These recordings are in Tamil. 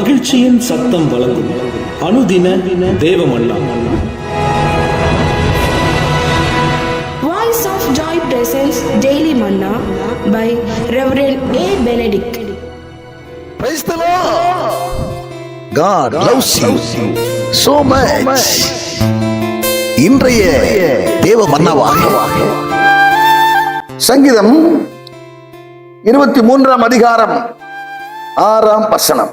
மகிழ்ச்சியின் சத்தம் வழங்கும் அனுதின தேவமல்லா Voice of Joy presents Daily Manna by Reverend A. Benedict. Praise the Lord. God loves you so much. இன்றைய தேவ மன்னவாக சங்கீதம் இருபத்தி மூன்றாம் அதிகாரம் ஆறாம் வசனம்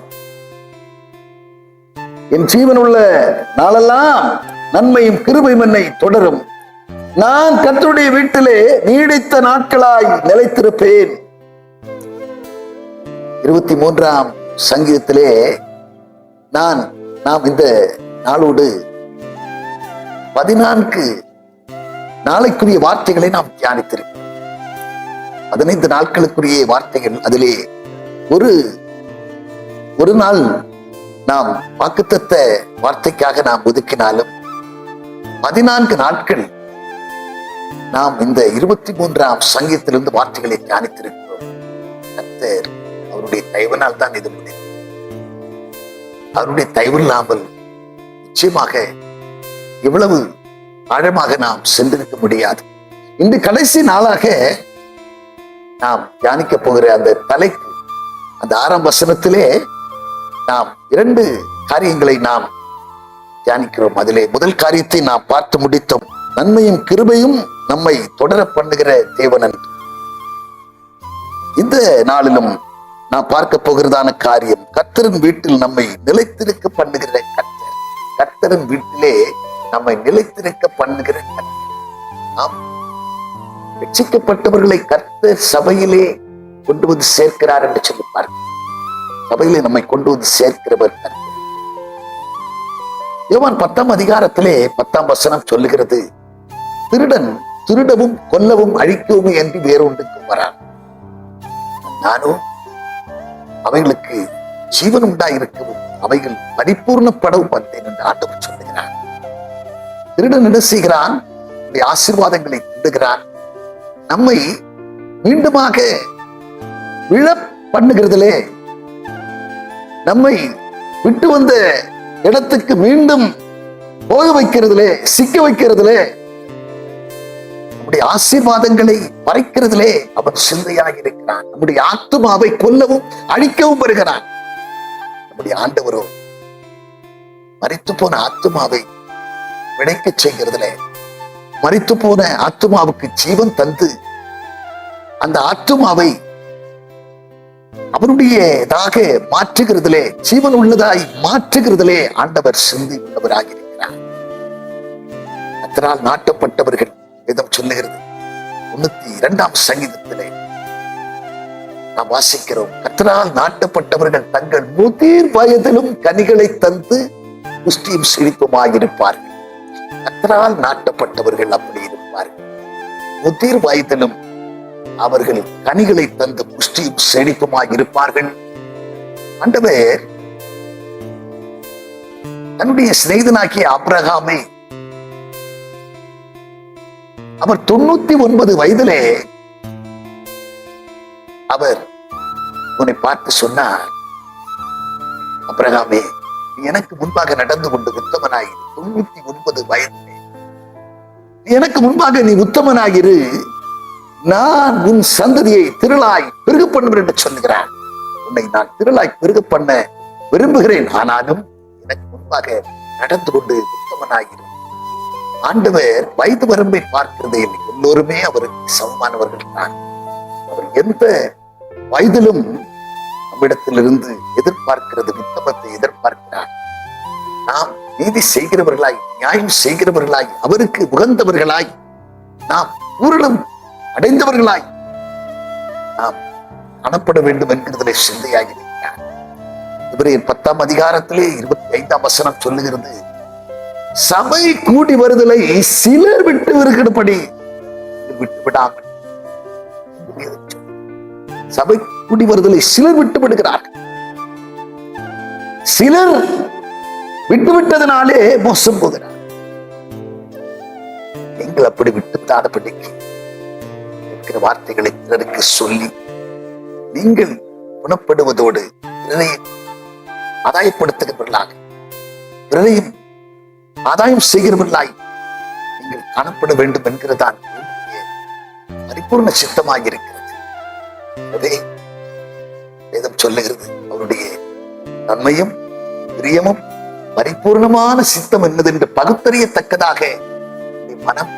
என் ஜீவன் உள்ள நாளெல்லாம் நன்மையும் கிருபையும் என்னை தொடரும். நான் கத்தருடைய வீட்டிலே நீடித்த நாட்களாய் நிலைத்திருப்பேன். இருபத்தி மூன்றாம் சங்கீதத்திலே நான் நாம் இந்த நாளோடு பதினான்கு நாளைக்குரிய வார்த்தைகளை நாம் தியானித்திருக்கிறோம். பதினைந்து நாட்களுக்குரிய வார்த்தைகள் அதிலே ஒரு ஒரு நாள் நாம் வாக்குத்தத்த வார்த்தைக்காக நாம் ஒதுக்கினாலும் பதினான்கு நாட்கள் நாம் இந்த இருபத்தி மூன்றாம் சங்கீதத்திலிருந்து வார்த்தைகளை தியானித்திருக்கிறோம். கத்தர் அவருடைய தயவனால் தான் இது முடியும் அவருடைய தயவு இல்லாமல் நிச்சயமாக இவ்வளவு ஆழமாக நாம் சென்றிருக்க முடியாது. இந்த கடைசி நாளாக நாம் தியானிக்க போகிற அந்த தலைப்பு அந்த ஆரம்ப வசனத்திலே நாம் இரண்டு காரியங்களை நாம் தியானிக்கிறோம். அதிலே முதல் காரியத்தை நாம் பார்த்து முடித்தோம். நன்மையும் கிருபையும் நம்மை தொடர பண்ணுகிற தேவனன் இந்த நாளிலும் நாம் பார்க்க போகிறதான காரியம் கத்தரின் வீட்டில் நம்மை நிலைத்திருக்க பண்ணுகிற கத்தர் கத்தரின் வீட்டிலே நம்மை நிலைத்திருக்க பண்ணுகிற கத்தர் நாம் ரட்சிக்கப்பட்டவர்களை கர்த்தர் சபையிலே கொண்டு வந்து சேர்க்கிறார் என்று சொல்லி பார்க்கிறோம். சபையிலே நம்மை கொண்டு வந்து சேர்க்கிறவர் யோவான் பத்தாம் அதிகாரத்திலே பத்தாம் வசனம் சொல்லுகிறது திருடன் திருடவும் கொல்லவும் அழிக்கவும் என்று வேறொன்றுக்கு வரான் நானும் அவைகளுக்கு ஜீவன் உண்டாயிருக்கவும் அவைகள் பரிபூர்ணப்படவும் வந்தேன் என்று ஆண்டவர் சொல்லுகிறார். திருடன் என்ன செய்கிறான்? ஆசீர்வாதங்களை திண்டுகிறான் நம்மை மீண்டுமாக விழ பண்ணுகிறதுலே நம்மை விட்டு வந்த இடத்துக்கு மீண்டும் போக வைக்கிறதுலே சிக்க வைக்கிறதுலே நம்முடைய ஆசீர்வாதங்களை மறைக்கிறதிலே அவன் சிந்தையாக இருக்கிறான் நம்முடைய ஆத்துமாவை கொல்லவும் அழிக்கவும் வருகிறான் நம்முடைய ஆண்டவரோ மறித்து போன ஆத்துமாவை விளைக்க செய்கிறதுலே மறித்து போன ஆத்துமாவுக்கு ஜீவன் தந்து அந்த அவருடைய அவருடையதாக மாற்றுகிறதிலே ஜீவன் உள்ளதாய் மாற்றுகிறதிலே ஆண்டவர் சிந்தி உள்ளவராக இருக்கிறார் அதனால் நாட்டப்பட்டவர்கள் வேதம் சொல்லுகிறது. முன்னூத்தி இரண்டாம் சங்கீதத்திலே நாம் வாசிக்கிறோம் கத்தனால் நாட்டப்பட்டவர்கள் தங்கள் முதிர் வயதிலும் கனிகளை தந்து புஷ்டியும் செழிப்புமாக இருப்பார்கள் கத்தனால் நாட்டப்பட்டவர்கள் அப்படி இருப்பார்கள் முதிர் வயதிலும் அவர்கள் கனிகளை தந்து புஷ்டியும் செழிப்புமாய் இருப்பார்கள். ஆண்டவர் தன்னுடைய சிநேகிதனாக்கிய அப்ரஹாமை அவர் தொண்ணூத்தி ஒன்பது வயதிலே அவர் உன்னை பார்த்து சொன்னார். அப்ரஹாமே நீ எனக்கு முன்பாக நடந்து கொண்டு உத்தமனாயிரு. தொண்ணூத்தி ஒன்பது வயதிலே. நீ எனக்கு முன்பாக நீ உத்தமனாயிரு. நான் உன் சந்ததியை திருளாய் பெருக பண்ணுவேன் என்று சொல்லுகிறான். உன்னை நான் திருளாய் பெருக பண்ண விரும்புகிறேன். ஆனாலும் எனக்கு முன்பாக நடந்து கொண்டு உத்தமனாயிரு. ஆண்டவர் வயது வரம்பை பார்க்கிறது இல்லை எல்லோருமே அவருக்கு சமமானவர்கள் தான். அவர் எந்த வயதிலும் நம்மிடத்திலிருந்து எதிர்பார்க்கிறது உத்தமத்தை எதிர்பார்க்கிறார். நாம் நீதி செய்கிறவர்களாய் நியாயம் செய்கிறவர்களாய் அவருக்கு உகந்தவர்களாய் நாம் பூரணம் அடைந்தவர்களாய் நாம் காணப்பட வேண்டும் என்கிறதிலே சிந்தையாகி இவரையின் பத்தாம் அதிகாரத்திலே இருபத்தி ஐந்தாம் வசனம் சொல்லுகிறது சபை கூடி வருதலை சிலர் விட்டு வருகிறபடி விட்டு விடாமல். சபை கூடி வருதலை சிலர் விட்டு விடுகிறார்கள். சிலர் விட்டு விட்டதனாலே மோசம் போகிறார் நீங்கள் அப்படி விட்டு விடாதபடிக்கு இருக்கிற வார்த்தைகளை பிறருக்கு சொல்லி நீங்கள் குணப்படுவதோடு பிறரை ஆதாயப்படுத்துகிறவர்களாக பிறரையும் ஆதாயம் செய்கிறவர்களாய் நீங்கள் காணப்பட வேண்டும் என்கிறதான் பரிபூர்ண சித்தமாக இருக்கிறது அதே வேதம் சொல்லுகிறது அவருடைய நன்மையும் பிரியமும் பரிபூர்ணமான சித்தம் என்னது என்று பகுத்தறியத்தக்கதாக மனம்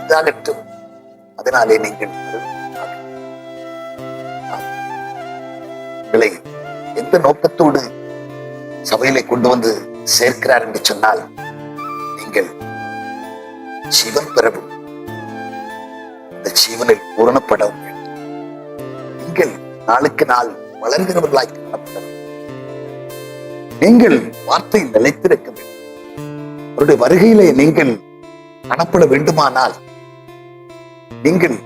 இதாகட்டும். அதனாலே நீங்கள் அருள்வார்கள். உங்களை எந்த நோக்கத்தோடு சபையிலே கொண்டு வந்து சேர்க்கிறார் என்று சொன்னால் நீங்கள் ஜீவன் பெறவும் இந்த ஜீவனில் பூரணப்படவும் நீங்கள் நாளுக்கு நாள் வளர்கிறவர்களாய் காணப்பட நீங்கள் வார்த்தை நிலைத்திருக்க வேண்டும் அவருடைய வருகையிலே நீங்கள் காணப்பட வேண்டுமானால் நீங்கள்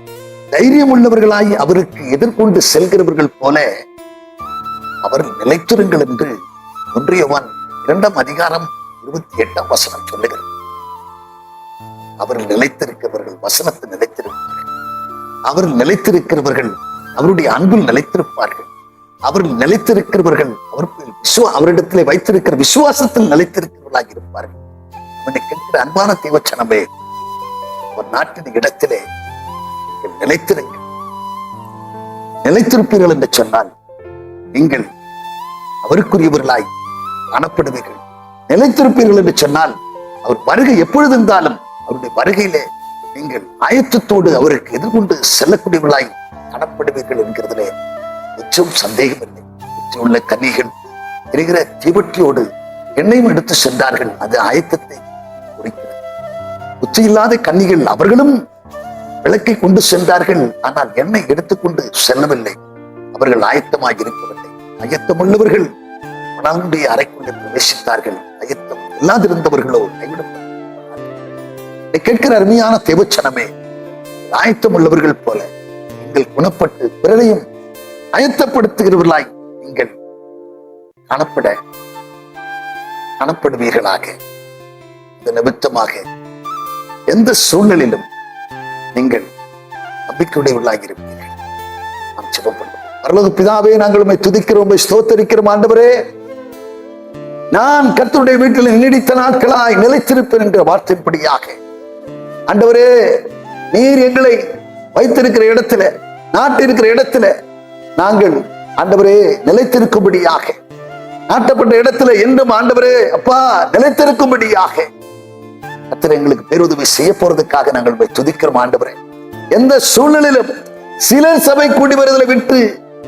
தைரியம் உள்ளவர்களாய் அவருக்கு எதிர்கொண்டு செல்கிறவர்கள் போல அவர் நிலைத்திருங்கள் என்று ஒன்றியவன் இரண்டாம் அதிகாரம் இருபத்தி எட்டாம் வசனம் சொல்லுகிறது. அவர் நிலைத்திருக்கிறவர்கள் வசனத்தை நிலைத்திருப்பார்கள். அவர் நிலைத்திருக்கிறவர்கள் அவருடைய அன்பில் நிலைத்திருப்பார்கள். அவர் நிலைத்திருக்கிறவர்கள் அவர் விசுவா அவரிடத்திலே வைத்திருக்கிற விசுவாசத்தில் நிலைத்திருக்கிறவர்களாக இருப்பார்கள். அவனை கேட்கிற அன்பான தேவச்சனமே அவர் நாட்டின் இடத்திலே நீங்கள் நிலைத்திருங்கள் நிலைத்திருப்பீர்கள் என்று சொன்னால் நீங்கள் அவருக்குரியவர்களாய் காணப்படுவீர்கள். நிலைத்திருப்பீர்கள் என்று சொன்னால் அவர் வருகை எப்பொழுது இருந்தாலும் அவருடைய வருகையிலே நீங்கள் ஆயத்தத்தோடு அவருக்கு எதிர்கொண்டு செல்லக்கூடியவர்களாய் காணப்படுவீர்கள் என்கிறதிலே நிச்சயம் சந்தேகம் இல்லை. உள்ள கன்னிகள் எரிகிற தீவட்டியோடு எண்ணெயும் எடுத்து சென்றார்கள். அது ஆயத்தத்தை குறிக்கிறது. புத்தி இல்லாத கன்னிகள் அவர்களும் விளக்கை கொண்டு சென்றார்கள். ஆனால் எண்ணெய் எடுத்துக்கொண்டு செல்லவில்லை. அவர்கள் ஆயத்தமாக இருக்கவில்லை ஆயத்தமுள்ளவர்கள் மணாலுடைய அறைக்குள்ளே பிரவேசித்தார்கள். அயத்தம் இல்லாதிருந்தவர்களோ கைவிடப்பட்டார்கள் கேட்கிற அருமையான தேவச்சனமே ஆயத்தம் உள்ளவர்கள் போல நீங்கள் குணப்பட்டு பிறரையும் அயத்தப்படுத்துகிறவர்களாய் நீங்கள் காணப்பட காணப்படுவீர்களாக. இந்த நிமித்தமாக எந்த சூழ்நிலையிலும் நீங்கள் நம்பிக்கையுடையவர்களாக இருப்பீர்கள். நாம் ஜெபம் பண்ணுவோம் பரலோக பிதாவே நாங்கள் உண்மை துதிக்கிறோம் ஸ்தோத்தரிக்கிறோம் ஆண்டவரே. நான் கர்த்தருடைய வீட்டில் நீடித்த நாட்களாய் நிலைத்திருப்பேன் என்ற வார்த்தைப்படியாக ஆண்டவரே நீர் எங்களை வைத்திருக்கிற இடத்துல நாட்டிருக்கிற இடத்துல நாங்கள் ஆண்டவரே நிலைத்திருக்கும்படியாக. நாட்டப்பட்ட இடத்துல என்றும் ஆண்டவரே அப்பா நிலைத்திருக்கும்படியாக. கர்த்தர் எங்களுக்கு பேருதவி செய்ய போறதுக்காக நாங்கள் போய் துதிக்கிறோம் ஆண்டவரே. எந்த சூழ்நிலையிலும் சிலர் சபை கூடி வருதலை விட்டு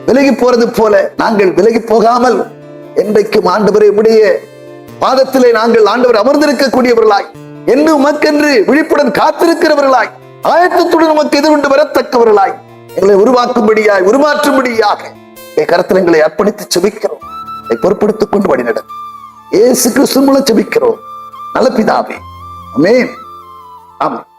விலகி போறது போல நாங்கள் விலகி போகாமல் என்றைக்கும் ஆண்டவரே உடைய பாதத்திலே நாங்கள் ஆண்டவர் அமர்ந்திருக்கக்கூடியவர்களாய் என்று உமக்கென்று விழிப்புடன் காத்திருக்கிறவர்களாய் ஆயத்தத்துடன் நமக்கு எதிர்கொண்டு வரத்தக்கவர்களாய் எங்களை உருவாக்கும்படியாய் உருமாற்றும்படியாக என் கருத்தில் எங்களை அர்ப்பணித்து செபிக்கிறோம். பொறுப்படுத்திக் கொண்டு வழிநட ஏசு கிறிஸ்து மூலம் செபிக்கிறோம். நல்ல பிதாவே Amém? Amém.